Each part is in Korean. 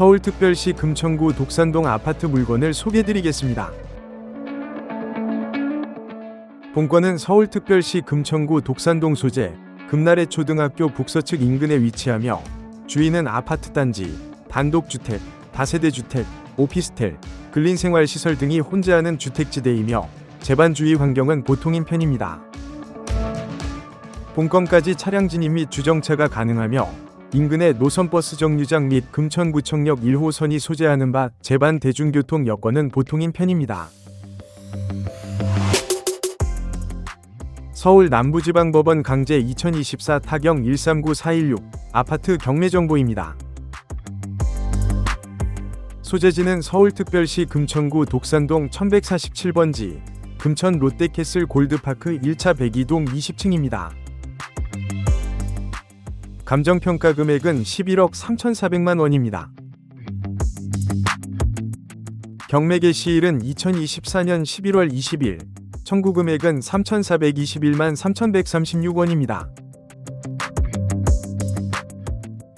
서울특별시 금천구 독산동 아파트 물건을 소개드리겠습니다. 본건은 서울특별시 금천구 독산동 소재 금나래 초등학교 북서측 인근에 위치하며 주위는 아파트 단지, 단독주택, 다세대 주택, 오피스텔, 근린생활시설 등이 혼재하는 주택지대이며 재반 주위 환경은 보통인 편입니다. 본건까지 차량 진입 및 주정차가 가능하며 인근의 노선버스 정류장 및 금천구청역 1호선이 소재하는 바 재반 대중교통 여건은 보통인 편입니다. 서울 남부지방법원 강제 2024 타경 139416 아파트 경매 정보입니다. 소재지는 서울특별시 금천구 독산동 1147번지 금천 롯데캐슬 골드파크 1차 102동 20층입니다. 감정평가 금액은 11억 3,400만 원입니다. 경매 개시일은 2024년 11월 20일, 청구 금액은 3,421만 3,136원입니다.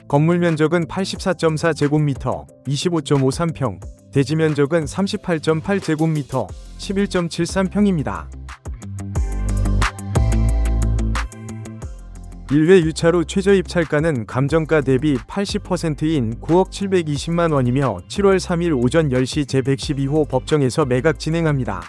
건물 면적은 84.4제곱미터, 25.53평, 대지 면적은 38.8제곱미터, 11.73평입니다. 1회 유차로 최저 입찰가는 감정가 대비 80%인 9억 720만 원이며 7월 3일 오전 10시 제112호 법정에서 매각 진행합니다.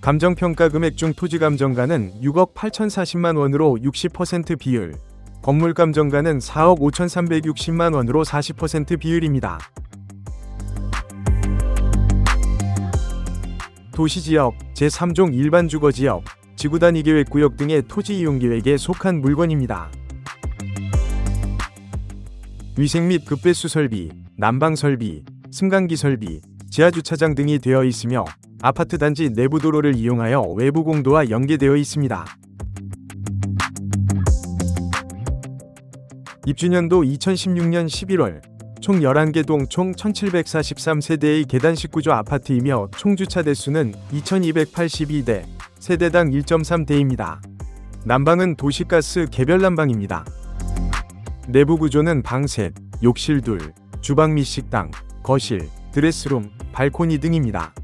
감정평가 금액 중 토지 감정가는 6억 8,040만 원으로 60% 비율, 건물 감정가는 4억 5,360만 원으로 40% 비율입니다. 도시지역, 제3종 일반 주거지역, 지구단위 계획구역 등의 토지 이용 계획에 속한 물건입니다. 위생 및 급배수 설비, 난방 설비, 승강기 설비, 지하 주차장 등이 되어 있으며 아파트 단지 내부 도로를 이용하여 외부 공도와 연계되어 있습니다. 입주년도 2016년 11월 총 11개 동 총 1743세대의 계단식 구조 아파트이며 총 주차 대수는 2282대, 세대당 1.3대입니다. 난방은 도시가스 개별 난방입니다. 내부 구조는 방 셋, 욕실 둘, 주방 및 식당, 거실, 드레스룸, 발코니 등입니다.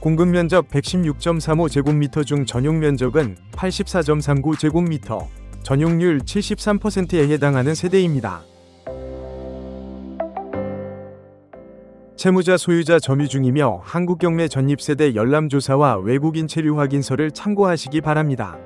공급 면적 116.35제곱미터 중 전용 면적은 84.39제곱미터, 전용률 73%에 해당하는 세대입니다. 채무자 소유자 점유 중이며 한국경매 전입세대 열람조사와 외국인 체류 확인서를 참고하시기 바랍니다.